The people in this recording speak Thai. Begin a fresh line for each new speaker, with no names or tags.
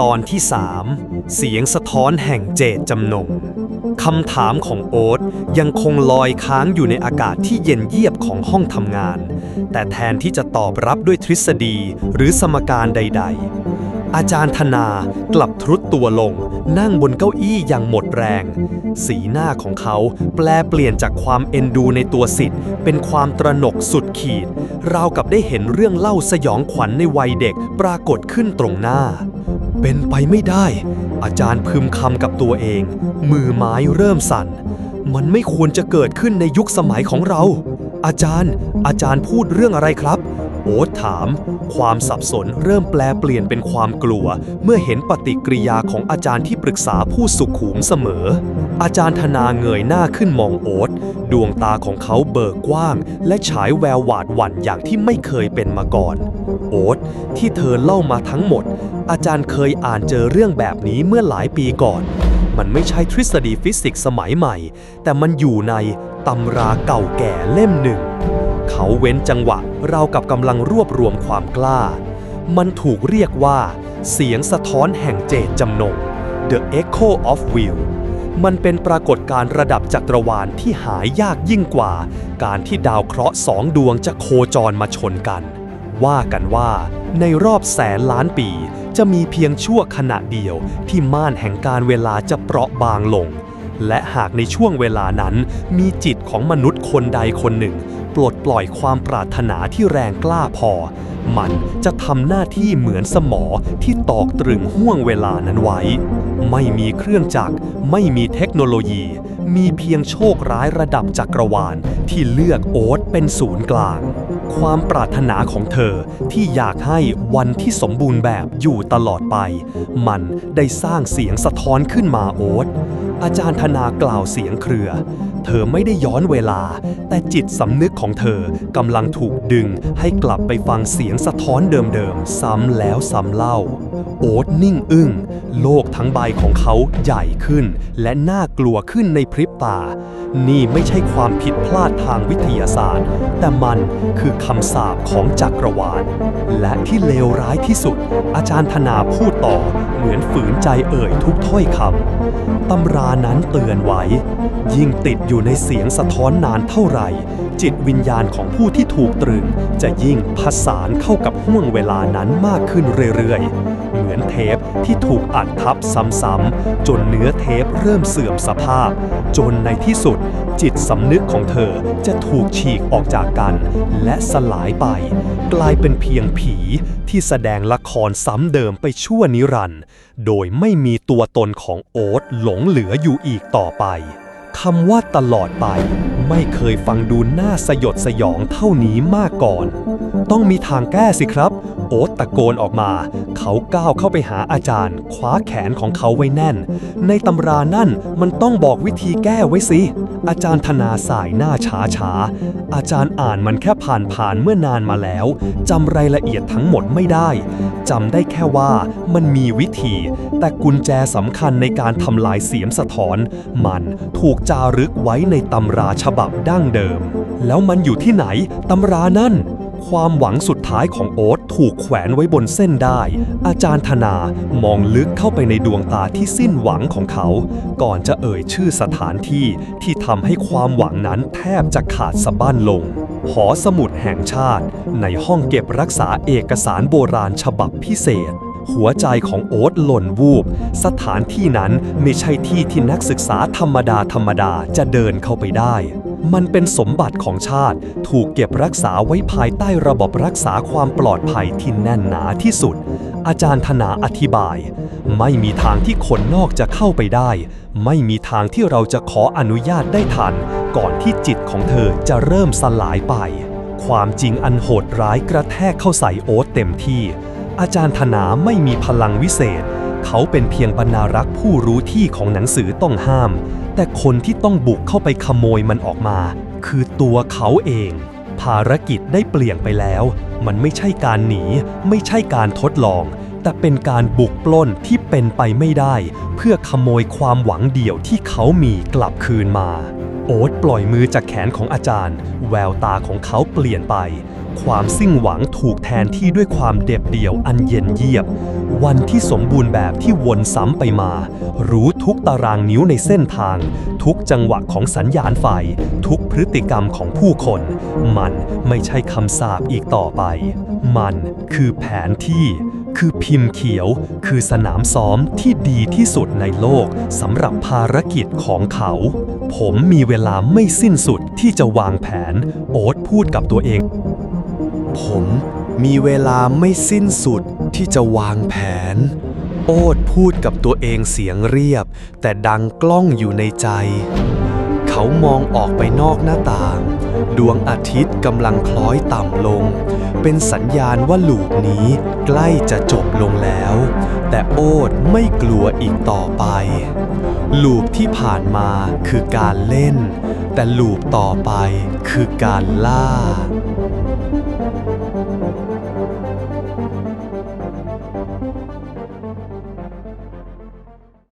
ตอนที่ 3 เสียงสะท้อนแห่งเจตจำนงคำถามของโอ๊ตยังคงลอยค้างอยู่ในอากาศที่เย็นเยียบของห้องทำงาน แต่แทนที่จะตอบรับด้วยทฤษฎีหรือสมการใด ๆ อาจารย์ธนากลับทรุดตัวลง นั่งบนเก้าอี้อย่างหมดแรง สีหน้าของเขาแปลเปลี่ยนจากความเอ็นดูในตัวสิทธิ์ เป็นความตระหนกสุดขีด ราวกับได้เห็นเรื่องเล่าสยองขวัญในวัยเด็กปรากฏขึ้นตรงหน้า เป็นไปไม่ได้ อาจารย์พึมคำกับตัวเอง มือไม้เริ่มสั่น มันไม่ควรจะเกิดขึ้นในยุคสมัยของเรา อาจารย์ อาจารย์พูดเรื่องอะไรครับ โอ๊ตถาม ความสับสนเริ่มแปลเปลี่ยนเป็นความกลัว เมื่อเห็นปฏิกิริยาของอาจารย์ที่ปรึกษาผู้สุขุมเสมอ อาจารย์ธนาเงยหน้าขึ้นมองโอ๊ตดวงตาของเขาเบิกกว้าง และฉายแววหวาดหวั่นอย่างที่ไม่เคยเป็นมาก่อน โอ๊ตที่เธอเล่ามาทั้งหมด อาจารย์เคยอ่านเจอเรื่องแบบนี้เมื่อหลายปีก่อนมันไม่ใช่ทฤษฎีฟิสิกส์สมัยใหม่ แต่มันอยู่ในตำราเก่าแก่เล่มหนึ่ง เขาเว้นจังหวะเรากับกำลังรวบรวมความกล้า มันถูกเรียกว่า เสียงสะท้อนแห่งเจตจำนง The Echo of Will มันเป็นปรากฏการณ์ระดับจักรวาลที่หายากยิ่งกว่า การที่ดาวเคราะห์สองดวงจะโคจรมาชนกัน ว่ากันว่าในรอบแสนล้านปี จะมีเพียงชั่วขณะเดียวที่ม่านแห่งการเวลาจะเปราะบางลง และหากในช่วงเวลานั้นมีจิตของมนุษย์คนใดคนหนึ่ง ปลดปล่อยความปรารถนาที่แรงกล้าพอ มันจะทำหน้าที่เหมือนสมอที่ตอกตรึงห่วงเวลานั้นไว้ ไม่มีเครื่องจักร ไม่มีเทคโนโลยีมีเพียงโชคร้ายระดับจักรวาลที่เลือกโอ๊ตเป็นศูนย์กลาง ความปรารถนาของเธอที่อยากให้วันที่สมบูรณ์แบบอยู่ตลอดไป มันได้สร้างเสียงสะท้อนขึ้นมาโอ๊ตอาจารย์ธนากล่าวเสียงเครือ เธอไม่ได้ย้อนเวลา แต่จิตสำนึกของเธอกำลังถูกดึงให้กลับไปฟังเสียงสะท้อนเดิมๆ ซ้ำแล้วซ้ำเล่า โอ๊ตนิ่งอึ้ง โลกทั้งใบของเขาใหญ่ขึ้น และน่ากลัวขึ้นในพริบตา นี่ไม่ใช่ความผิดพลาดทางวิทยาศาสตร์ แต่มันคือคำสาปของจักรวาล และที่เลวร้ายที่สุด อาจารย์ธนาพูดต่อ เหมือนฝืนใจเอ่ยทุกถ้อยคำตำรานั้นเตือนไว้ ยิ่งติดอยู่ในเสียงสะท้อนนานเท่าไหร่จิตวิญญาณของผู้ที่ถูกตรึง จะยิ่งผสานเข้ากับห่วงเวลานั้นมากขึ้นเรื่อยๆ เหมือนเทปที่ถูกอัดทับซ้ำๆจนเนื้อเทปเริ่มเสื่อมสภาพ จนในที่สุด จิตสำนึกของเธอจะถูกฉีกออกจากกัน และสลายไป กลายเป็นเพียงผีที่แสดงละครซ้ำเดิมไปชั่วนิรันดร์โดยไม่มีตัวตนของโอ๊ตหลงเหลืออยู่อีกต่อไปคำว่าตลอดไป ไม่เคยฟังดูน่าสยดสยองเท่านี้มาก่อน ต้องมีทางแก้สิครับ โอ๊ตตะโกนออกมา เขาก้าวเข้าไปหาอาจารย์ คว้าแขนของเขาไว้แน่น ในตำรานั่นมันต้องบอกวิธีแก้ไว้สิ อาจารย์ธนาสายหน้าช้าช้าๆอาจารย์อ่านมันแค่ผ่านผ่านๆเมื่อนานมาแล้วจำรายละเอียดทั้งหมดไม่ได้จำได้แค่ว่ามันมีวิธี แต่กุญแจสำคัญในการทำลายเสียงสะท้อน มันถูกจารึกไว้ในตำราฉบับดั้งเดิม แล้วมันอยู่ที่ไหนตำรานั่น ความหวังสุดท้ายของโอ๊ตถูกแขวนไว้บนเส้นได้ อาจารย์ธนามองลึกเข้าไปในดวงตาที่สิ้นหวังของเขา ก่อนจะเอ่ยชื่อสถานที่ที่ทำให้ความหวังนั้นแทบจะขาดสะบั้นลง หอสมุดแห่งชาติ ในห้องเก็บรักษาเอกสารโบราณฉบับพิเศษหัวใจของโอ๊ตหล่นวูบ สถานที่นั้นไม่ใช่ที่ที่นักศึกษาธรรมดาธรรมดาจะเดินเข้าไปได้ มันเป็นสมบัติของชาติถูกเก็บรักษาไว้ภายใต้ระบบรักษาความปลอดภัยที่แน่นหนาที่สุด อาจารย์ธนาอธิบาย ไม่มีทางที่คนนอกจะเข้าไปได้ ไม่มีทางที่เราจะขออนุญาตได้ทัน ก่อนที่จิตของเธอจะเริ่มสลายไป ความจริงอันโหดร้ายกระแทกเข้าใส่โอ๊ตเต็มที่ อาจารย์ธนาไม่มีพลังวิเศษ เขาเป็นเพียงบรรณารักษ์ผู้รู้ที่ของหนังสือต้องห้าม แต่คนที่ต้องบุกเข้าไปขโมยมันออกมา คือตัวเขาเอง ภารกิจได้เปลี่ยนไปแล้ว มันไม่ใช่การหนี ไม่ใช่การทดลอง แต่เป็นการบุกปล้นที่เป็นไปไม่ได้ เพื่อขโมยความหวังเดี่ยวที่เขามีกลับคืนมา โอ๊ตปล่อยมือจากแขนของอาจารย์ แววตาของเขาเปลี่ยนไป ความสิ้นหวังถูกแทนที่ด้วยความเด็บเดี่ยวอันเย็นเยียบ วันที่สมบูรณ์แบบที่วนซ้ำไปมา รู้ทุกตารางนิ้วในเส้นทาง ทุกจังหวะของสัญญาณไฟ ทุกพฤติกรรมของผู้คน มันไม่ใช่คำสาปอีกต่อไป มันคือแผนที่ คือพิมพ์เขียว คือสนามซ้อมที่ดีที่สุดในโลกสำหรับภารกิจของเขา ผมมีเวลาไม่สิ้นสุดที่จะวางแผน โอ๊ตพูดกับตัวเอง ผมมีเวลาไม่สิ้นสุดที่จะวางแผน โอ๊ตพูดกับตัวเองเสียงเรียบ แต่ดังกล้องอยู่ในใจ เขามองออกไปนอกหน้าต่าง ดวงอาทิตย์กำลังคล้อยต่ำลง เป็นสัญญาณว่าลูปนี้ใกล้จะจบลงแล้ว แต่โอ๊ตไม่กลัวอีกต่อไป ลูปที่ผ่านมาคือการเล่น แต่ลูปต่อไปคือการล่า